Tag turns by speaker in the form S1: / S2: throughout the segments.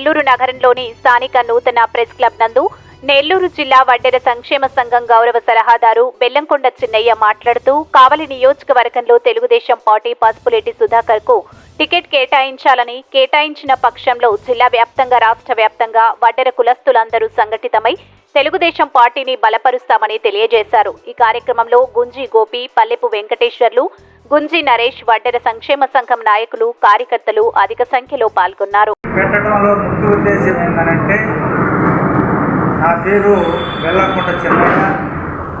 S1: నెల్లూరు నగరంలోని స్థానిక నూతన ప్రెస్ క్లబ్ నందు నెల్లూరు జిల్లా వడ్డెర సంక్షేమ సంఘం గౌరవ సలహాదారు బెల్లంకొండ చిన్నయ్య మాట్లాడుతూ కావలి నియోజకవర్గంలో తెలుగుదేశం పార్టీ పసుపులేటి సుధాకర్కు టికెట్ కేటాయించాలని కేటాయించిన పక్షంలో జిల్లా వ్యాప్తంగా రాష్ట్ర వ్యాప్తంగా వడ్డెర కులస్తులందరూ సంఘటితమై తెలుగుదేశం పార్టీని బలపరుస్తామని తెలియజేశారు. ఈ కార్యక్రమంలో గుంజి గోపి పల్లెపు వెంకటేశ్వర్లు గుంజి నరేష్ వడ్డెర సంక్షేమ సంఘం నాయకులు కార్యకర్తలు అధిక సంఖ్యలో పాల్గొన్నారు.
S2: పెట్టడంలో ముఖ్య ఉద్దేశం ఏంటంటే నా పేరు వెల్లకొండ చెన్నయ్య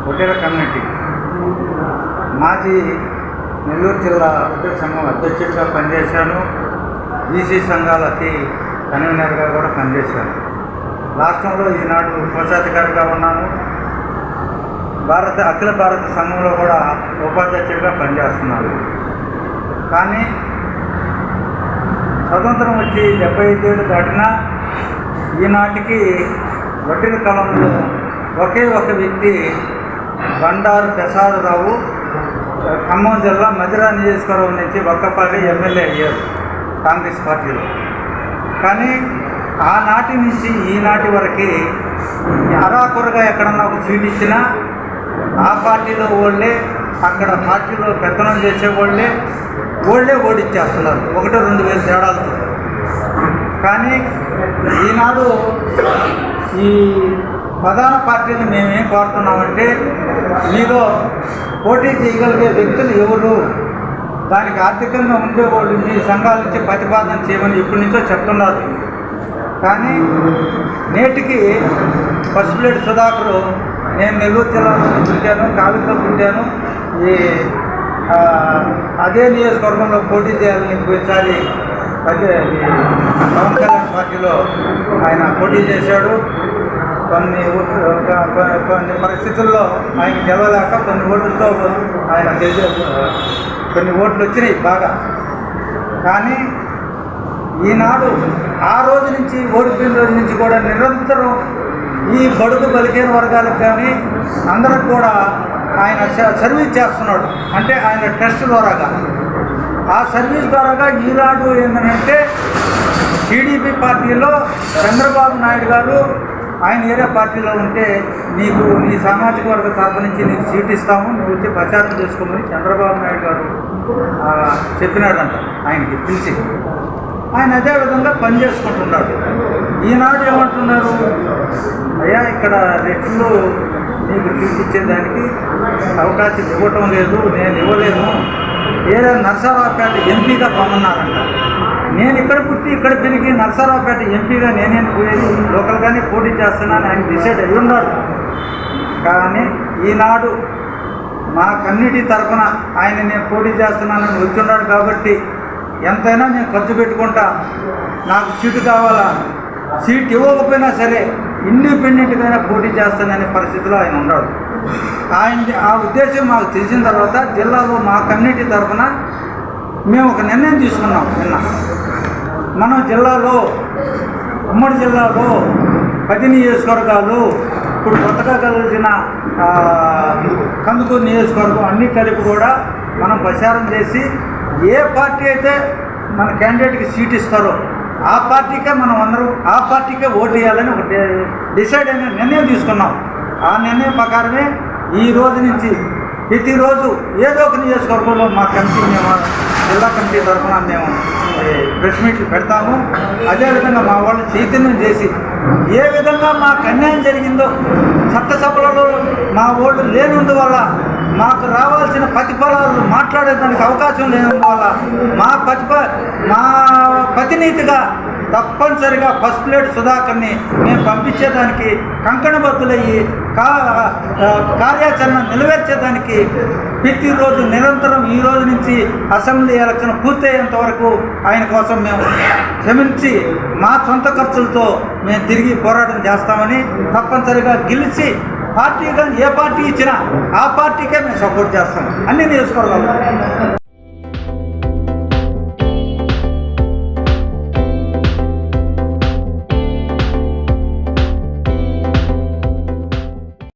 S2: వడ్డెర కమ్యూనిటీ. మాజీ నెల్లూరు జిల్లా వడ్డెర సంఘం అధ్యక్షుడిగా పనిచేశాను. బీసీ సంఘాలకి కన్వీనర్గా కూడా పనిచేశాను. రాష్ట్రంలో ఈనాడు కోశాధికారిగా ఉన్నాను. భారత అఖిల భారత సంఘంలో కూడా ఉపాధ్యక్షుడిగా పనిచేస్తున్నారు. కానీ స్వతంత్రం వచ్చి డెబ్బై ఐదేళ్ళు దాటినా ఈనాటికి వడ్డీల కాలంలో ఒకే ఒక వ్యక్తి బండారు ప్రసాదరావు ఖమ్మం జిల్లా మధిరా నియోజకవర్గం నుంచి ఒక్కపల్లి ఎమ్మెల్యే అయ్యారు కాంగ్రెస్ పార్టీలో. కానీ ఆనాటి నుంచి ఈనాటి వరకు అరాకురగా ఎక్కడన్నా ఒక సీట్ ఇచ్చినా ఆ పార్టీలో వాళ్ళే అక్కడ పార్టీలో పెత్తనం చేసేవాళ్ళే వాళ్ళే ఓడిచ్చేస్తున్నారు. ఒకటో రెండు వేలు తేడాలతో. కానీ ఈనాడు ఈ ప్రధాన పార్టీని మేమేం కోరుతున్నామంటే మీలో పోటీ చేయగలిగే వ్యక్తులు ఎవరు? దానికి ఆర్థికంగా ఉండేవాళ్ళు మీ సంఘాల నుంచి ప్రతిపాదన చేయమని ఇప్పటి నుంచో చెప్తున్నారు. కానీ నేటికి పసుపులేటి సుధాకరు నేను నెల్లూరు జిల్లాలో పుట్టాను కావిలో పుట్టాను. ఈ అదే నియోజకవర్గంలో పోటీ చేయాలని పోయినసారి ఈ పవన్ కళ్యాణ్ పార్టీలో ఆయన పోటీ చేశాడు. కొన్ని కొన్ని పరిస్థితుల్లో ఆయన గెలవలేక కొన్ని ఓట్లతో ఆయన కొన్ని ఓట్లు వచ్చినాయి బాగా. కానీ ఈనాడు ఆ రోజు నుంచి ఓడిపోయిన రోజు నుంచి కూడా నిరంతరం ఈ బడుగు బలికేన వర్గాలకు కానీ అందరికి కూడా ఆయన సర్వీస్ చేస్తున్నాడు. అంటే ఆయన ట్రస్ట్ ద్వారాగా. ఆ సర్వీస్ ద్వారాగా ఈనాడు ఏంటంటే టీడీపీ పార్టీలో చంద్రబాబు నాయుడు గారు ఆయన ఏరియా పార్టీలో ఉంటే నీకు నీ సామాజిక వర్గ తరపు నుంచి నీకు సీట్ ఇస్తాము నువ్వు వచ్చి ప్రచారం చేసుకోమని చంద్రబాబు నాయుడు గారు చెప్పినాడంట ఆయనకి పిలిచి. ఆయన అదే విధంగా పనిచేసుకుంటున్నాడు. ఈనాడు ఏమంటున్నారు? అయ్యా ఇక్కడ రెట్లు నీకు తీర్చిచ్చేదానికి అవకాశం ఇవ్వటం లేదు నేను ఇవ్వలేను. ఏదో నర్సరావుపేట ఎంపీగా పొమ్మన్నారంట నేను ఇక్కడ పుట్టి ఇక్కడ పెరిగి నర్సరావుపేట ఎంపీగా నేనేం పోయేది? లోకల్గానే పోటీ చేస్తున్నాను ఆయన డిసైడ్ అయి ఉన్నాడు కానీ ఈనాడు మా కమ్యూనిటీ తరఫున ఆయన నేను పోటీ చేస్తున్నానని వచ్చున్నాడు కాబట్టి ఎంతైనా నేను ఖర్చు పెట్టుకుంటా. నాకు సీటు కావాలా? సీట్ ఇవ్వకపోయినా సరే ఇండిపెండెంట్గా పోటీ చేస్తాననే పరిస్థితిలో ఆయన ఉన్నాడు. ఆయన ఆ ఉద్దేశం మాకు తెలిసిన తర్వాత జిల్లాలో మా కమ్యూనిటీ తరఫున మేము ఒక నిర్ణయం తీసుకున్నాం నిన్న. మనం జిల్లాలో ఉమ్మడి జిల్లాలో పది నియోజకవర్గాలు ఇప్పుడు కొత్తగా కలిసిన కందుకూరు నియోజకవర్గం అన్నీ కలిపి కూడా మనం ప్రచారం చేసి ఏ పార్టీ అయితే మన క్యాండిడేట్కి సీట్ ఇస్తారో ఆ పార్టీకే మనం అందరం ఆ పార్టీకే ఓటు వేయాలని ఒక డిసైడ్ అయిన నిర్ణయం తీసుకున్నాం. ఆ నిర్ణయం ప్రకారమే ఈ రోజు నుంచి ప్రతిరోజు ఏదో ఒక నియోజకవర్గంలో మా కమిటీ మేము జిల్లా కమిటీ తరఫున మేము ప్రెస్ మీట్లు పెడతాము. అదేవిధంగా మా వాళ్ళు చైతన్యం చేసి ఏ విధంగా మాకు అన్యాయం జరిగిందో చట్టసభలలో మా ఓళ్ళు లేనందువల్ల మాకు రావాల్సిన ప్రతిఫలాలు మాట్లాడేదానికి అవకాశం లేనందువల్ల మా ప్రతిఫ మా ప్రతినీతిగా తప్పనిసరిగా ఫస్ట్ ప్లేట్ సుధాకర్ని మేము పంపించేదానికి కంకణబద్దులయ్యి కా కార్యాచరణ నెరవేర్చేదానికి ప్రతిరోజు నిరంతరం ఈ రోజు నుంచి అసెంబ్లీ ఎలక్షన్ పూర్తయ్యేంత వరకు ఆయన కోసం మేము క్షమించి మా సొంత ఖర్చులతో మేము తిరిగి పోరాటం చేస్తామని తప్పనిసరిగా గెలిచి పార్టీగా ఏ పార్టీ ఇచ్చినా ఆ పార్టీకే మేము సపోర్ట్ చేస్తాం. అన్ని నియోజకవర్గాలు